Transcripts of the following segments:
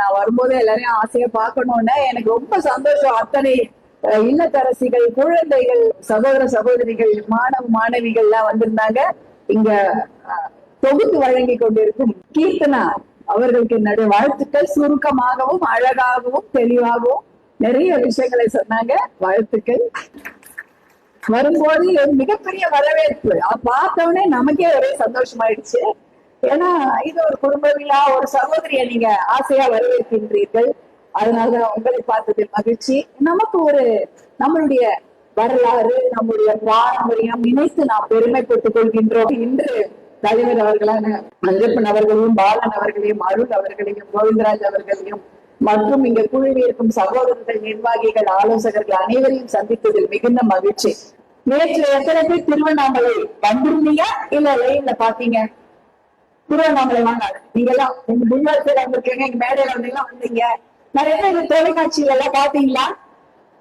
நான் வரும்போது எல்லாரையும் ஆசையா பார்க்கணும்னு எனக்கு ரொம்ப சந்தோஷம். அத்தனை இல்லத்தரசிகள் குழந்தைகள் சகோதர சகோதரிகள் மாணவ மாணவிகள் எல்லாம் வந்திருந்தாங்க. இங்க தொகுத்து வழங்கி கொண்டிருக்கும் கீர்த்தனா அவர்களுக்கு என்னுடைய வாழ்த்துக்கள். சுருக்கமாகவும் அழகாகவும் தெளிவாகவும் நிறைய விஷயங்களை சொன்னாங்க. வாழ்த்துக்கள். வரும்போது ஒரு மிகப்பெரிய வரவேற்பு. அத பார்த்தவொடனே நமக்கே ஒரே சந்தோஷமாயிடுச்சு. ஏன்னா இது ஒரு குடும்ப விழா ஒரு சகோதரியை நீங்க ஆசையா வரவேற்கின்றீர்கள். அதனாலதான் உங்களை பார்த்ததில் மகிழ்ச்சி. நமக்கு ஒரு நம்மளுடைய வரலாறு நம்முடைய பாரம்பரியம் இணைத்து நாம் பெருமைப்பட்டுக் கொள்கின்றோம். இன்று தலைவர் அவர்களான அஞ்சப்பன் அவர்களையும் பாலன் அவர்களையும் அருள் அவர்களையும் கோவிந்தராஜ் அவர்களையும் மற்றும் இங்க குழுவில் இருக்கும் சகோதரர்கள் நிர்வாகிகள் ஆலோசகர்கள் அனைவரையும் சந்தித்ததில் மிகுந்த மகிழ்ச்சி. நேற்று எத்தனை பேர் திருவண்ணாமலை வந்திருந்தீங்க? இல்ல லைன்ல பாத்தீங்க திருவண்ணாமலை வாங்க. நீங்க எல்லாம் உங்க முன்னாள் பேர் வந்திருக்கீங்க எங்க மேடையில வந்தீங்கன்னா வந்தீங்க. நிறைய பேர் தொலைக்காட்சியில எல்லாம் பாத்தீங்களா?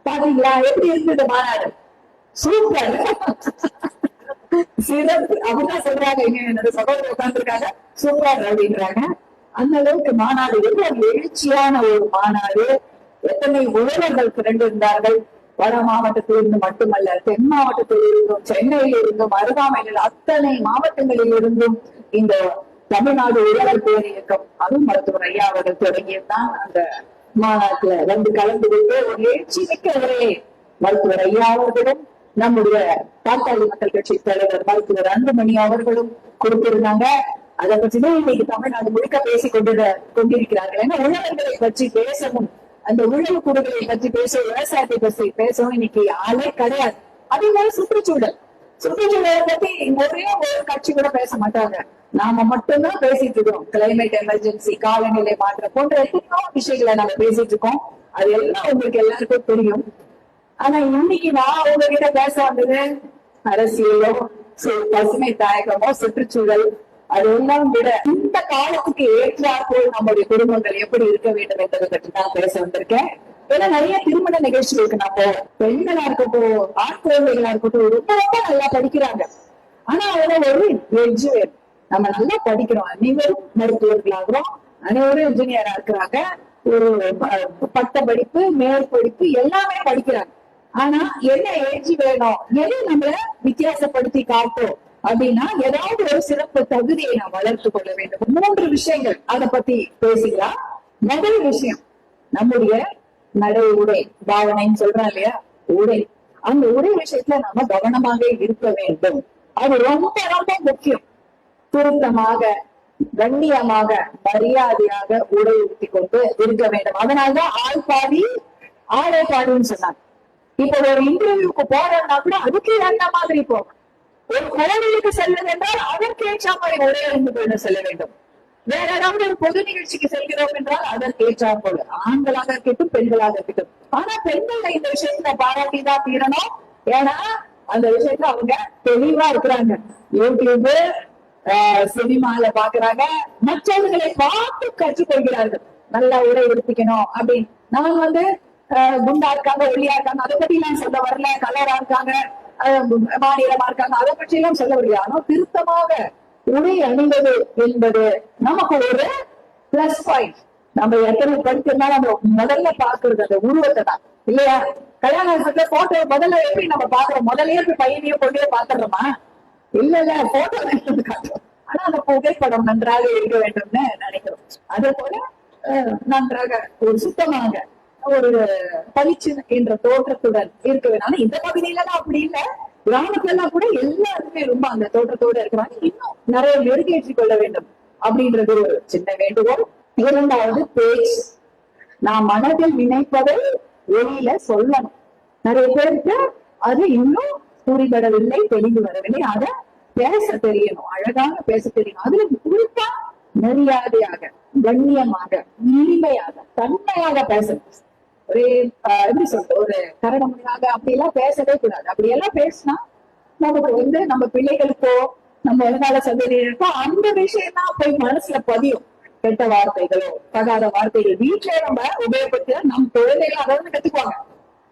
பாத்தீங்களா? எப்படி இருந்தது மாநாடு? சூப்பர். சிறப்பு. அப்படிதான் சொல்றாங்க இங்க என்னோட சகோதரர் உட்கார்ந்துருக்காங்க. சூப்பர் அப்படின்றாங்க. அந்த அளவுக்கு மாநாடு எவ்வளவு எழுச்சியான ஒரு மாநாடு. எத்தனை உழவர்கள் திரண்டு இருந்தார்கள்? வட மாவட்டத்தில் இருந்து மட்டுமல்ல தென் மாவட்டத்தில் இருந்தும் சென்னையில் இருந்தும் அருகாமையில் அத்தனை மாவட்டங்களில் இருந்தும் இந்த தமிழ்நாடு உழவர் பேர் இயக்கம். அதுவும் மருத்துவர் ஐயா அவர்கள் தொடங்கியதுதான் அந்த மாநாட்டுல. வந்து கலந்து கொண்டு ஒரு எழுச்சி மிக்க ஒரே மருத்துவர் ஐயா அவர்களும் நம்முடைய பாட்டாளி மக்கள் கட்சி தலைவர் மருத்துவர் அன்புமணி அவர்களும் கொடுத்திருந்தாங்க. அதை பற்றிதான் இன்னைக்கு தமிழ்நாடு முழுக்க பேசிக் கொண்டு கொண்டிருக்கிறார்கள். ஏன்னா உழவர்களை பற்றி பேசவும் அந்த உழவு குறுகளை பற்றி பேசவும் விவசாயத்தை பற்றி பேசவும் இன்னைக்கு ஆளே கிடையாது. அதே மாதிரி சுற்றுச்சூழல். சுற்றுச்சூழலை பத்தி ஒரே ஒரு கட்சி கூட பேச மாட்டாங்க. நாம மட்டும்தான் பேசிட்டு இருக்கோம். கிளைமேட் எமர்ஜென்சி காலநிலை மாற்றம் போன்ற எத்தனையோ விஷயங்களை நம்ம பேசிட்டு இருக்கோம். அது எல்லாம் உங்களுக்கு எல்லாருக்கும் தெரியும். ஆனா இன்னைக்கு நான் உங்ககிட்ட பேச வந்தது அரசியலோ பசுமை தாயகமோ சுற்றுச்சூழல் அது எல்லாம் விட இந்த காலத்துக்கு ஏற்றாற்போல் நம்முடைய குடும்பங்கள் எப்படி இருக்க வேண்டும் என்பதை பற்றி தான் பேச வந்திருக்கேன். ஏன்னா நிறைய திருமண நிகழ்ச்சிகளுக்கு நான் போவேன். பெண்களா இருக்கட்டும் ஆண் குழந்தைகளா இருக்கட்டும் ரொம்ப ரொம்ப நல்லா படிக்கிறாங்க. ஆனா அவங்க ஒரு எட்ஜ் நம்ம நல்லா படிக்கிறோம். அனைவரும் மருத்துவர்களாகிறோம். அனைவரும் இன்ஜினியரா இருக்கிறாங்க. ஒரு பட்ட படிப்பு மேற்படிப்பு எல்லாமே படிக்கிறாங்க. ஆனா என்ன ஏஜ் வேணும்? எது நம்மள வித்தியாசப்படுத்தி காட்டும்? அப்படின்னா ஏதாவது ஒரு சிறப்பு தகுதியை நாம் வளர்த்து கொள்ள வேண்டும். மூன்று விஷயங்கள். அதை பத்தி பேசிக்கலாம். முதல் விஷயம் நம்முடைய நடை உடை. பாவனைன்னு சொல்றோம் இல்லையா? உடை. அந்த உடை விஷயத்துல நம்ம கவனமாக இருக்க வேண்டும். அது ரொம்ப ரொம்ப முக்கியம். சுருக்கமாக கண்ணியமாக மரியாதையாக உடை உடுத்தி கொண்டு இருக்க வேண்டும். அதனால்தான் ஆள் பாதி ஆளே பாடின்னு சொன்னாங்க. இப்ப ஒரு இன்டர்வியூக்கு போறோம்னா கூட அதுக்கு அந்த மாதிரி போகும். ஒரு கோவிலுக்கு செல்வது என்றால் அதற்கு ஏற்ற மாதிரி உடை அணிந்து கொண்டு செல்ல வேண்டும். வேற ஏதாவது ஒரு பொது நிகழ்ச்சிக்கு செல்கிறோம் என்றால் அதற்கு ஏற்றா போல. ஆண்களாக இருக்கட்டும் பெண்களாக இருக்கட்டும். ஆனா பெண்கள் இந்த விஷயத்துல பாராட்டி தான் தீரணும். ஏன்னா அந்த விஷயத்துல அவங்க தெளிவா இருக்கிறாங்க. யூடியூபு சினிமால பாக்குறாங்க. மற்றவர்களை பார்த்து கற்றுக்கொள்கிறார்கள். நல்லா உரை எடுத்துக்கணும் அப்படின்னு. நான் வந்து ஆஹ் குண்டா இருக்காங்க ஒல்லியா இருக்காங்க அதை பத்தி எல்லாம் சொல்ல வரல கலரா இருக்காங்க மாநிலமா இருக்காங்க அதை பற்றி எல்லாம் சொல்ல வரல. ஆனா திருத்தமாக உடை அணிவது என்பது நமக்கு ஒரு பிளஸ் பாயிண்ட் நம்ம எத்தனை படிச்சிருந்தாலும் நம்ம முதல்ல பாக்குறது அந்த உருவத்தை தான். இல்லையா? கல்யாணத்துல போட்டோ முதல்ல எப்படி நம்ம பாக்குறோம் முதல்லயே போய் பையனையும் கொண்டே பாத்துறோமா இல்ல இல்ல போட்டோ காட்டுறோம் ஆனா அந்த புகைப்படம் நன்றாக இருக்க வேண்டும்னு நினைக்கிறோம். அதே போல நன்றாக ஒரு சுத்தமாக ஒரு பளிச்சு என்ற தோற்றத்துடன் இருக்க வேணும் இந்த பகுதியில அப்படி இல்ல. கிராமத்துல எல்லாம் கூட எல்லாருமே ரொம்ப அந்த தோற்றத்தோட இருக்கிறாங்க. இன்னும் நிறைய மெருகேற்றிக் கொள்ள வேண்டும் அப்படின்றது ஒரு சின்ன வேண்டுகோள். இரண்டாவது பேச்சு. நான் மனதில் நினைப்பதை வெளியில சொல்லணும். நிறைய பேருக்கு அது இன்னும் புரிபடவில்லை தெளிவு வரவில்லை. அதை பேச தெரியணும் அழகாக பேச தெரியணும். அதுல குறிப்பா மரியாதையாக கண்ணியமாக இனிமையாக தன்மையாக பேசணும் ஒரே எப்படி சொல்றது ஒரு கரடமுடியாக அப்படி எல்லாம் பேசவே கூடாது. அப்படி எல்லாம் பேசினா நமக்கு வந்து நம்ம பிள்ளைகளுக்கோ நம்ம வருங்கால சந்ததியினருக்கோ அந்த விஷயம் தான் போய் மனசுல பதியும். கெட்ட வார்த்தைகளோ தகாத வார்த்தைகள். வீட்டுல நம்ம உபயோகப்படுத்த நம்ம குழந்தைகள் அதை வந்து கத்துக்குவாங்க.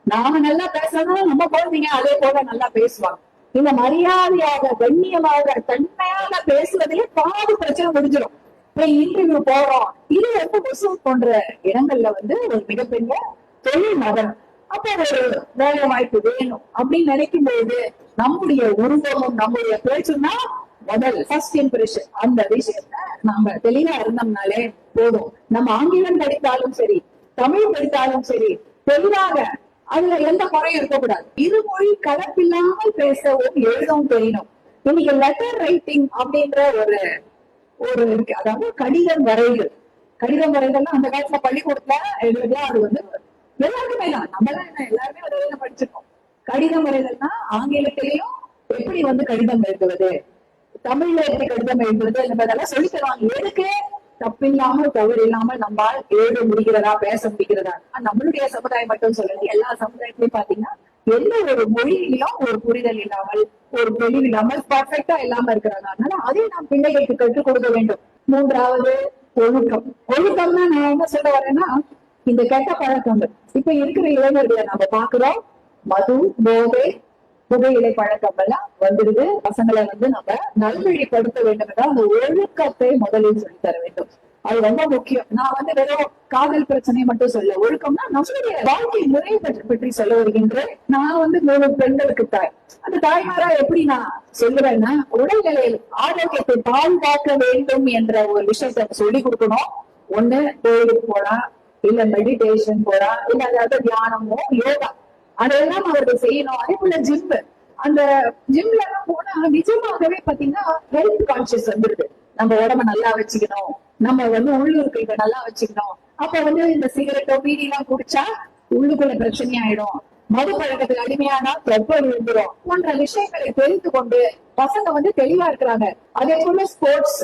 நாம நல்லா பேசணும் நம்ம குழந்தைங்க அதே போல நல்லா பேசுவாங்க. இந்த மரியாதையாக கண்ணியமாக தன்மையாக பேசுவதிலே பாதி பிரச்சனை முடிஞ்சிடும். போய் இன்டர்வியூ போறோம். இது வந்து ஒசூர் போன்ற இடங்கள்ல வந்து ஒரு மிகப்பெரிய தொழில் நகரம். அப்ப ஒரு வேலை வாய்ப்பு வேணும் அப்படின்னு நினைக்கும் போது நம்முடைய உருவமும் நம்முடைய பேச்சுன்னா முதல் ஃபர்ஸ்ட் இம்ப்ரெஷன் அந்த விஷயத்த நாம தெளிவா இருந்தோம்னாலே போதும். நம்ம ஆங்கிலம் படித்தாலும் சரி தமிழ் படித்தாலும் சரி தெளிவாக அதுல எந்த குறையும் இருக்கக்கூடாது. இருமொழி கலப்பில்லாமல் பேசவும் எழுதவும் தெரியணும். இன்னைக்கு லெட்டர் ரைட்டிங் அப்படின்ற ஒரு ஒரு இருக்கு அதாவது கடிதம் வரைதல் கடிதம் வரைதல்னா அந்த காலத்துல பள்ளிக்கூடத்துல எங்களுக்குலாம் அது வந்து எல்லாருக்குமே தான். நம்மளாம் என்ன எல்லாருமே ஒரு வேலை படிச்சிருக்கோம். கடிதம் வரைதல்னா ஆங்கிலத்திலையும் எப்படி வந்து கடிதம் எழுதுவது? தமிழ்ல எப்படி கடிதம் எழுதுவது? என்பதெல்லாம் சொல்லி தருவாங்க. எதுக்கு? தப்பில்லாமல் தவறு இல்லாமல் நம்மால் எழுத முடிகிறதா பேச முடிகிறதா? ஆனா, நம்மளுடைய சமுதாயம் மட்டும் சொல்லல. எல்லா சமுதாயத்திலயும் பாத்தீங்கன்னா எந்த ஒரு மொழியிலும் ஒரு புரிதல் இல்லாமல் ஒரு தெளிவு இல்லாமல் பர்ஃபெக்டா இல்லாம இருக்கிறாங்க. அதனால அதை நாம் பிள்ளைகளுக்கு கற்றுக் கொடுக்க வேண்டும். மூன்றாவது ஒழுக்கம். ஒழுக்கம்னா நான் என்ன சொல்ல வரேன்னா இந்த கெட்ட பழக்கங்கள். இப்ப இருக்கிற இளைஞர்களை நம்ம பாக்குறோம் மது போதை புகையிலை பழக்கம் எல்லாம் வந்துடுது. பசங்களை வந்து நம்ம நல்வழிப்படுத்த வேண்டும் என்றால் அந்த ஒழுக்கத்தை முதலில் சொல்லி தர வேண்டும். அது ரொம்ப முக்கியம். நான் வந்து வெறும் காதல் பிரச்சனை மட்டும் சொல்ல ஒழுக்கம்னா நம்மளுடைய வாழ்க்கை முறை பற்றி பற்றி சொல்ல வருகின்றேன். நான் வந்து மூணு பெண்களுக்கு தாய். அந்த தாய்மாரா எப்படி நான் சொல்லுவேன்னா உடல்நிலையில் ஆரோக்கியத்தை பாதுகாக்க வேண்டும் என்ற ஒரு விஷயத்தை சொல்லி கொடுக்கணும். ஒண்ணு கோயிலுக்கு போனா இல்ல மெடிடேஷன் போறான் இல்ல அதாவது தியானமோ யோகா அதெல்லாம் அவர்கள் செய்யணும். அதே போல ஜிம் அந்த ஜிம்ல எல்லாம் போனா நிஜமாகவே பாத்தீங்கன்னா ஹெல்த் கான்சியஸ் வந்துருது. நம்ம உடம்ப நல்லா வச்சுக்கணும். நம்ம வந்து உள்ளுறுக்கைகளை நல்லா வச்சுக்கணும். அப்ப வந்து இந்த சிகரெட்டோ பீடி எல்லாம் குடிச்சா உள்ளுக்குள்ள பிரச்சனை ஆயிடும். மது பழக்கத்துக்கு அடிமையானா தொப்பை விழுந்துரும் போன்ற விஷயங்களை தெரிந்து கொண்டு பசங்க வந்து தெளிவா இருக்கிறாங்க. அதே போல ஸ்போர்ட்ஸ்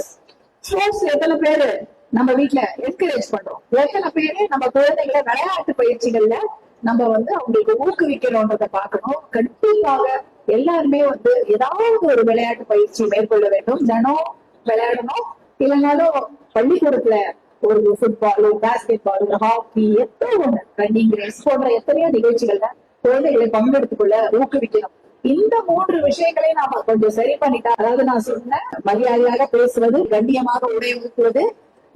ஸ்போர்ட்ஸ் எத்தனை பேரு நம்ம வீட்டுல என்கரேஜ் பண்றோம். எத்தனை பேரு நம்ம குழந்தைகளை விளையாட்டு பயிற்சிகள்ல நம்ம வந்து அவங்களுக்கு ஊக்குவிக்கணும்ன்றத பார்க்கணும். கண்டிப்பாக எல்லாருமே வந்து ஏதாவது ஒரு விளையாட்டு பயிற்சி மேற்கொள்ள வேண்டும். தினம் விளையாடணும். இல்லைனாலும் பள்ளிக்கூடத்துல ஒரு ஃபுட்பாலோ பேஸ்கெட் பால் ஹாக்கி எத்தனை ஒண்ணு. ரன்னிங் ரேஸ் போன்ற எத்தனையோ நிகழ்ச்சிகள்ல குழந்தைகளை பங்கெடுத்துக்கொள்ள ஊக்குவிக்கணும். இந்த மூன்று விஷயங்களை நாம கொஞ்சம் சரி பண்ணிட்டா அதாவது நான் சொன்ன மரியாதையாக பேசுவது கண்ணியமாக உடை ஊக்குவது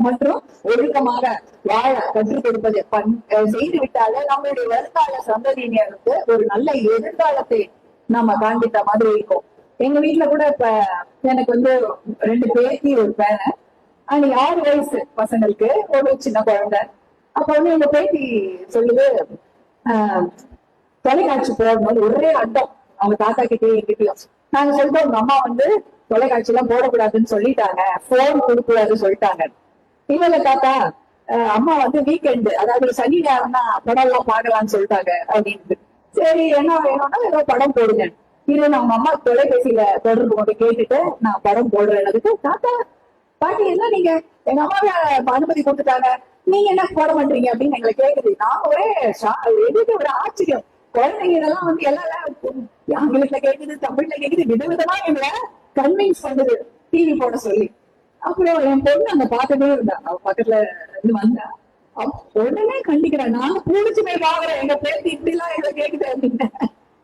மற்றும் ஒழுக்கமாக வாழ கற்றுக் கொடுப்பது பண்- செய்து விட்டாலே நம்மளுடைய வருங்கால சந்ததியினருக்கு ஒரு நல்ல எதிர்காலத்தை நாம காண்பித்த மாதிரி இருக்கும். எங்க வீட்டுல கூட இப்ப எனக்கு வந்து ரெண்டு பேத்தி ஒரு பேனை அன்னைக்கு ஆறு வயசு பசங்களுக்கு ஒரு சின்ன குழந்தை. அப்ப வந்து எங்க பேத்தி சொல்லுது ஆஹ், தொலைக்காட்சி போடும்போது ஒரே அட்டம் அவங்க தாத்தா கிட்டயும் எங்கிட்டயும். நாங்க சொல்லிட்டோம் உங்க அம்மா வந்து தொலைக்காட்சி எல்லாம் போடக்கூடாதுன்னு சொல்லிட்டாங்க. போன் கொடுக்கூடாதுன்னு சொல்லிட்டாங்க. இல்ல தாத்தா அம்மா வந்து வீக்கெண்ட் அதாவது சனி நேரம்னா படம் எல்லாம் பாக்கலாம்னு சொல்லிட்டாங்க அப்படின்னு சரி என்ன வேணும்னா ஏதோ படம் போடுங்க. இது நம்ம அம்மா தொலைபேசியில தொடர்பு கொண்டு கேட்டுட்டு நான் படம் போடுறேன் அதுக்கு தாத்தா பாட்டி என்ன நீங்க? எங்க அம்மாவை அனுமதி கொடுத்துட்டாங்க. நீங்க என்ன போட மாட்டீங்க அப்படின்னு எங்களை கேக்குது. நான் ஒரே ஷா- எதுக்கு ஒரு ஆச்சரியம்? குழந்தைங்க இதெல்லாம் வந்து எல்லாம் ஆங்கிலத்துல கேக்குது தமிழ்ல கேக்குது விதவிதமா எங்களை கன்வின்ஸ் பண்ணுது. டிவி போட சொல்லி. அப்புறம் என் பொண்ணு அங்க பார்த்துட்டே இருந்தா அவ பக்கத்துல இருந்து வந்தா. அவ உடனே கண்டிக்கிறேன் முடிச்சு போய் பாக்குறேன் எங்க பேருக்கு இப்படி எல்லாம் இதை கேக்குது அப்படின்னு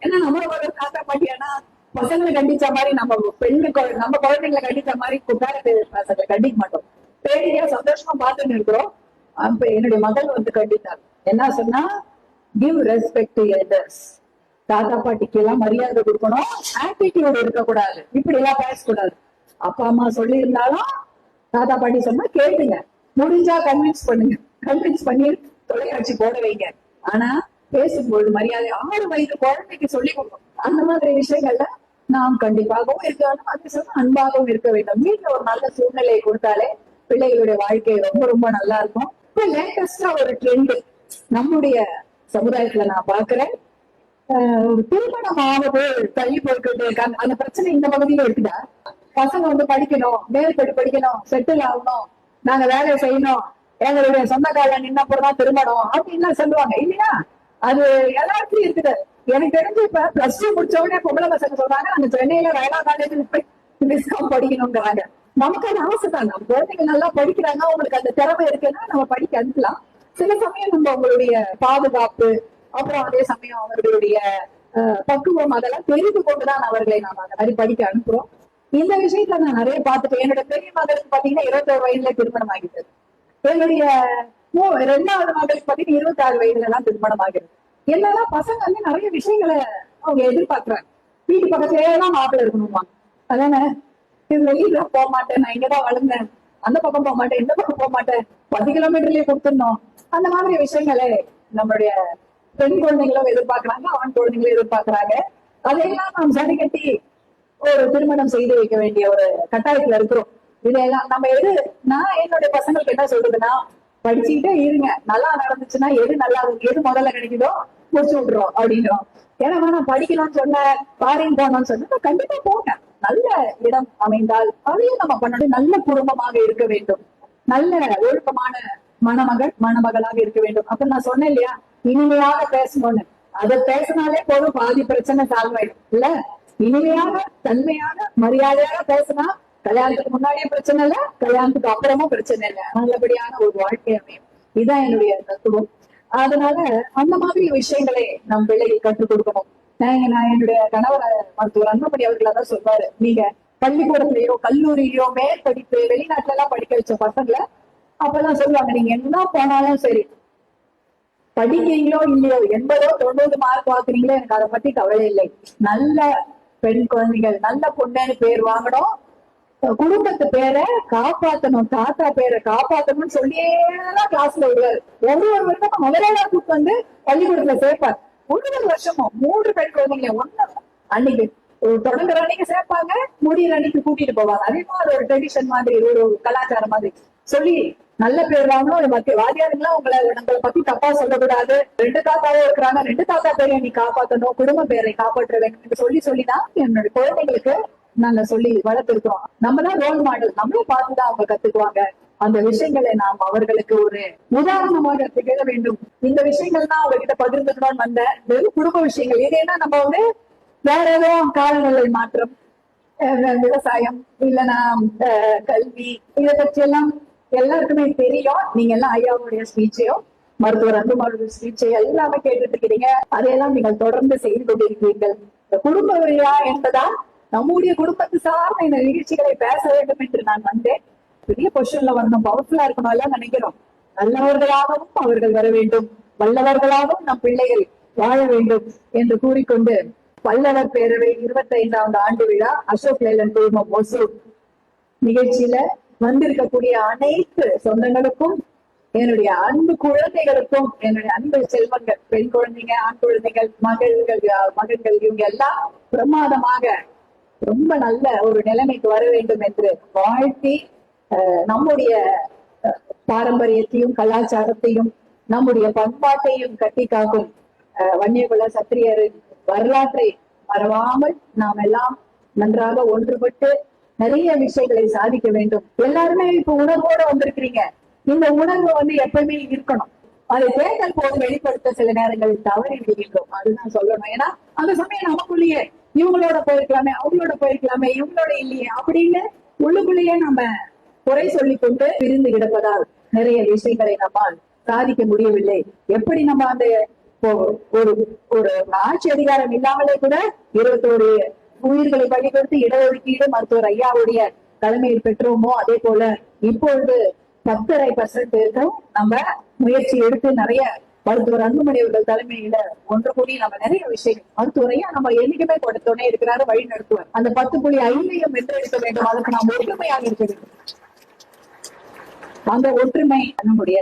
ஏன்னா நம்ம ஒரு தாத்தா பாட்டியானா பசங்களை கண்டிச்ச மாதிரி நம்ம பெண்ணு குழ- நம்ம குழந்தைங்களை கண்டிச்ச மாதிரி குட்டாரத்தை பசங்களை கண்டிக்க மாட்டோம். பேடியா சந்தோஷமா பார்த்துட்டு இருக்கிறோம். அப்ப என்னுடைய மகள் வந்து கண்டித்தார் என்ன சொன்னா கிவ் ரெஸ்பெக்ட் டு எல்டர்ஸ் தாத்தா பாட்டிக்கு எல்லாம் மரியாதை கொடுக்கணும். ஆட்டிடியூட் இருக்கக்கூடாது. இப்படி எல்லாம் பேசக்கூடாது. அப்பா அம்மா சொல்லி இருந்தாலும் தாத்தா பாட்டி சொன்னா கேட்டுங்க. முடிஞ்சா கன்வின்ஸ் பண்ணுங்க. கன்வின்ஸ் பண்ணி தொலைக்காட்சி போட வைங்க. ஆனா பேசும்போது மரியாதை ஆறு வயது குழந்தைக்கு சொல்லி கொடுக்கணும். அந்த மாதிரி விஷயங்கள்ல நாம் கண்டிப்பாகவும் இருக்கணும். அதே சமயம் அன்பாகவும் இருக்க வேண்டும். வீட்டுல ஒரு நல்ல சூழ்நிலையை கொடுத்தாலே பிள்ளைகளுடைய வாழ்க்கை ரொம்ப ரொம்ப நல்லா இருக்கும். இப்ப லேட்டஸ்டா ஒரு ட்ரெண்ட் நம்முடைய சமுதாயத்துல நான் பாக்குறேன் ஆஹ் திருமணம் ஆவது தள்ளி போய்கிட்டு இருக்காங்க. அந்த பிரச்சனை இந்த பகுதியில இருக்குதா? பசங்க வந்து படிக்கணும் மேற்படி படிக்கணும் செட்டில் ஆகணும் நாங்க வேலையை செய்யணும் எங்களுடைய சொந்த கால நின்னப்புறம் திருமணம் அப்படின்னு சொல்லுவாங்க இல்லையா? அது எல்லாருக்கும் இருக்குது. எனக்கு தெரிஞ்சு இப்ப பிளஸ் டூ முடிச்ச உடனே பொம்பளை பசங்க சொல்றாங்க அந்த சென்னையில ரயிலா காலேஜ் போய் டிஸ்கவுண்ட் படிக்கணுங்கிறாங்க நமக்கு அது ஆசை தான் நம்ம குழந்தைங்க நல்லா படிக்கிறாங்க அவங்களுக்கு அந்த திறமை இருக்குன்னா நம்ம படிக்க அனுப்பலாம். சில சமயம் நம்ம அவங்களுடைய பாதுகாப்பு அப்புறம் அதே சமயம் அவர்களுடைய அஹ், பக்குவம் அதெல்லாம் தெரிந்து கொண்டுதான் அவர்களை நாம அந்த மாதிரி படிக்க அனுப்புறோம். இந்த விஷயத்த நான் நிறைய பார்த்துட்டேன். என்னோட பெரிய மகளுக்கு பாத்தீங்கன்னா இருபத்தோரு வயதுல திருமணம் ஆகிட்டு. என்னுடைய ரெண்டாவது மகளுக்கு பாத்தீங்கன்னா இருபத்தி ஆறு வயதுல எல்லாம் திருமணம் ஆகிறது. என்னன்னா பசங்க வந்து நிறைய விஷயங்களை அவங்க எதிர்பார்க்கறாங்க. வீட்டு பக்கத்துலயே எல்லாம் மாப்பிள்ளை இருக்கணுமா அதானே? வெளியில போக மாட்டேன். நான் இங்கதான் வளர்ந்தேன். அந்த பக்கம் போக மாட்டேன். இந்த பக்கம் போக மாட்டேன். பத்து கிலோமீட்டர்லயே கொடுத்துருந்தோம் அந்த மாதிரி விஷயங்களை நம்மளுடைய பெண் குழந்தைகளும் எதிர்பார்க்கறாங்க ஆண் குழந்தைகளும் எதிர்பார்க்கறாங்க. அதையெல்லாம் நாம் சரி கட்டி ஒரு திருமணம் செய்து வைக்க வேண்டிய ஒரு கட்டாயத்துல இருக்கிறோம். இதெல்லாம் நம்ம எது நான் என்னுடைய பசங்களுக்கு என்ன சொல்றதுன்னா படிச்சுக்கிட்டே இருங்க. நல்லா நடந்துச்சுன்னா எது நல்லா எது முதல்ல கிடைக்குதோ முடிச்சு விட்டுறோம் அப்படின்றோம். ஏன்னா நான் படிக்கலாம்னு சொன்னேன். பாரின் போனோம்னு சொன்னா கண்டிப்பா போங்க நல்ல இடம் அமைந்தால் அதையும் நம்ம பண்ணணும். நல்ல குடும்பமாக இருக்க வேண்டும். நல்ல ஒழுக்கமான மணமகள் மணமகளாக இருக்க வேண்டும். அப்ப நான் சொன்னேன் இல்லையா? இனிமையாக பேசணும்னு. அதை பேசினாலே போதும். பாதி பிரச்சனை சால்வ் ஆயிடும். இல்ல இனிமையாக தன்மையாக மரியாதையாக பேசினா கல்யாணத்துக்கு முன்னாடியும் பிரச்சனை இல்ல கல்யாணத்துக்கு அப்புறமும் பிரச்சனை இல்லை. நல்லபடியான ஒரு வாழ்க்கை அமையும். இதுதான் என்னுடைய தத்துவம். அதனால அந்த மாதிரி விஷயங்களை நம் பிள்ளைக்கு கற்றுக் கொடுக்கணும். நான் என்னுடைய கணவர் மருத்துவர் அன்புமணி அவர்கள் தான் சொல்வாரு. நீங்க பள்ளிக்கூடத்திலேயோ கல்லூரியிலயோ மேற்படிப்பு வெளிநாட்டுல எல்லாம் படிக்க வச்ச பசங்களை அப்பெல்லாம் சொல்லுவாங்க நீங்க என்ன போனாலும் சரி படிக்கிறீங்களோ இல்லையோ எண்பதோ தொண்ணூறு மார்க் வாக்குறீங்களோ எனக்கு அதை பத்தி கவலை இல்லை. நல்ல பெண் குழந்தைகள் நல்ல பொண்ணுன்னு பேர் வாங்கணும். குடும்பத்து பேரை காப்பாத்தணும். தாத்தா பேரை காப்பாத்தணும்னு சொல்லியே கிளாஸ்ல விடுவாரு. ஒரு ஒரு வருஷம் முதலாளா கூட்டு வந்து பள்ளிக்கூடத்துல சேர்ப்பார். ஒரு ஒரு வருஷமும் மூன்று பெண் குழந்தைங்க ஒண்ணு அன்னைக்கு தொடங்குற அன்னைக்கு சேர்ப்பாங்க முடியிற அன்னைக்கு கூட்டிட்டு போவாங்க. அதே மாதிரி ஒரு ட்ரெடிஷன் மாதிரி ஒரு கலாச்சாரம் மாதிரி சொல்லி நல்ல பேர் வாங்கணும். மத்திய வாதியாருங்களாம் உங்களை நம்மளை பத்தி தப்பா சொல்லக்கூடாது. ரெண்டு தாத்தாவே இருக்கிறாங்க. ரெண்டு தாத்தா பேரை நீ காப்பாத்தணும். குடும்ப பேரை காப்பாற்ற வேண்டும் சொல்லி சொல்லிதான் என்னோட குழந்தைங்களுக்கு நாங்க சொல்லி வளர்த்திருக்கிறோம். நம்ம தான் ரோல் மாடல் நம்மளும் பார்த்துதான் அவங்க கத்துக்குவாங்க. அந்த விஷயங்களை நாம் அவர்களுக்கு ஒரு உதாரணமாக திகழ வேண்டும். இந்த விஷயங்கள் தான் அவர்கிட்ட பகிர்ந்துக்கணும்னு வந்தேன். வெறும் குடும்ப விஷயங்கள். இது நம்ம வந்து வேற எதுவும் காலநிலை மாற்றம் அஹ் விவசாயம் இல்லைன்னா கல்வி இதை பற்றி எல்லாம் எல்லாருக்குமே தெரியும். நீங்க எல்லாம் ஐயாவுடைய ஸ்பீச்சையும் மருத்துவர் அன்புமாருடைய ஸ்பீச்சை எல்லாமே கேட்டுட்டு இருக்கிறீங்க. அதையெல்லாம் நீங்கள் தொடர்ந்து செய்து கொண்டிருக்கிறீர்கள். இந்த குடும்ப விழா என்பதால் நம்முடைய குடும்பத்து சார்ந்த இந்த நிகழ்ச்சிகளை பேச வேண்டும் என்று நான் வந்தேன். பெரிய பொசிஷன்ல வரணும். பவர்ஃபுல்லா இருக்கணும் எல்லாம் நினைக்கிறோம். நல்லவர்களாகவும் அவர்கள் வர வேண்டும். வல்லவர்களாகவும் நம் பிள்ளைகள் வாழ வேண்டும் என்று கூறிக்கொண்டு பல்லவர் பேரவை இருபத்தி ஐந்தாவது ஆண்டு விழா அசோக் லேலன் குழுமம் ஒசூர் நிகழ்ச்சியில வந்திருக்கக்கூடிய அனைத்து சொந்தங்களுக்கும் என்னுடைய அன்பு குழந்தைகளுக்கும் என்னுடைய அன்பு செல்வங்கள் பெண் குழந்தைங்க ஆண் குழந்தைகள் மகள்கள் மகன்கள் இவங்க எல்லாம் பிரமாதமாக ரொம்ப நல்ல ஒரு நிலைமைக்கு வர வேண்டும் என்று வாழ்த்தி அஹ், நம்முடைய அஹ், பாரம்பரியத்தையும் கலாச்சாரத்தையும் நம்முடைய பண்பாட்டையும் கட்டி காக்கும் அஹ், வன்னியகுல சத்திரியரின் வரலாற்றை மறவாமல் நாம் எல்லாம் நன்றாக ஒன்றுபட்டு நிறைய விஷயங்களை சாதிக்க வேண்டும். எல்லாருமே இப்ப உணர்வோட வந்திருக்கிறீங்க. இந்த உணர்வு வந்து எப்பவுமே இருக்கணும். அதை தேர்தல் போது வெளிப்படுத்த சில நேரங்கள் தவறி விடுகின்றோம். அதுதான் சொல்லணும். ஏன்னா அந்த சமயம் நமக்குள்ளேயே இவங்களோட போயிருக்கலாமே அவங்களோட போயிருக்கலாமே இவங்களோட இல்லையே அப்படின்னு உள்ளுக்குள்ளேயே நம்ம குறை சொல்லிக் கொண்டு பிரிந்து கிடப்பதால் நிறைய விஷயங்களை நம்மால் சாதிக்க முடியவில்லை. எப்படி நம்ம அந்த ஒரு ஒரு ஆட்சி அதிகாரம் இல்லாமலே கூட இருபத்தோரு உயிர்களை பலி கொடுத்து இடஒதுக்கீடு மருத்துவர் ஐயாவுடைய தலைமையில் பெற்றோமோ அதே போல இப்பொழுது பத்தரை பர்சன்ட் நம்ம முயற்சி எடுத்து நிறைய மருத்துவர் அன்புமணி அவர்கள் தலைமையில ஒன்று கூடி நம்ம நிறைய விஷயங்கள். மருத்துவரையா நம்ம என்னைக்குமே கொடுத்தோனே இருக்கிறாரு வழி நடத்துவார். அந்த பத்து புள்ளி ஐந்தையும் வென்றெடுக்க வேண்டும். அதற்கு நாம் ஒற்றுமையாக இருக்க வேண்டும். அந்த ஒற்றுமை நம்முடைய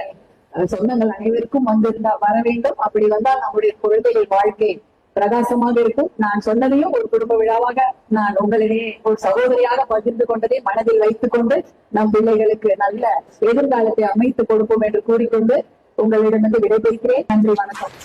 சொந்தங்கள் அனைவருக்கும் வந்திருந்தா வர வேண்டும். அப்படி வந்தால் நம்முடைய குழந்தைகள் வாழ்க்கை பிரகாசமாக இருக்கும். நான் சொன்னதையும் ஒரு குடும்ப விழாவாக நான் உங்களிடையே ஒரு சகோதரியாக பகிர்ந்து கொண்டதை மனதில் வைத்துக் கொண்டு நம் பிள்ளைகளுக்கு நல்ல எதிர்காலத்தை அமைத்து கொடுப்போம் என்று கூறிக்கொண்டு உங்களிடமிருந்து விடைபெறுகிறேன். நன்றி வணக்கம்.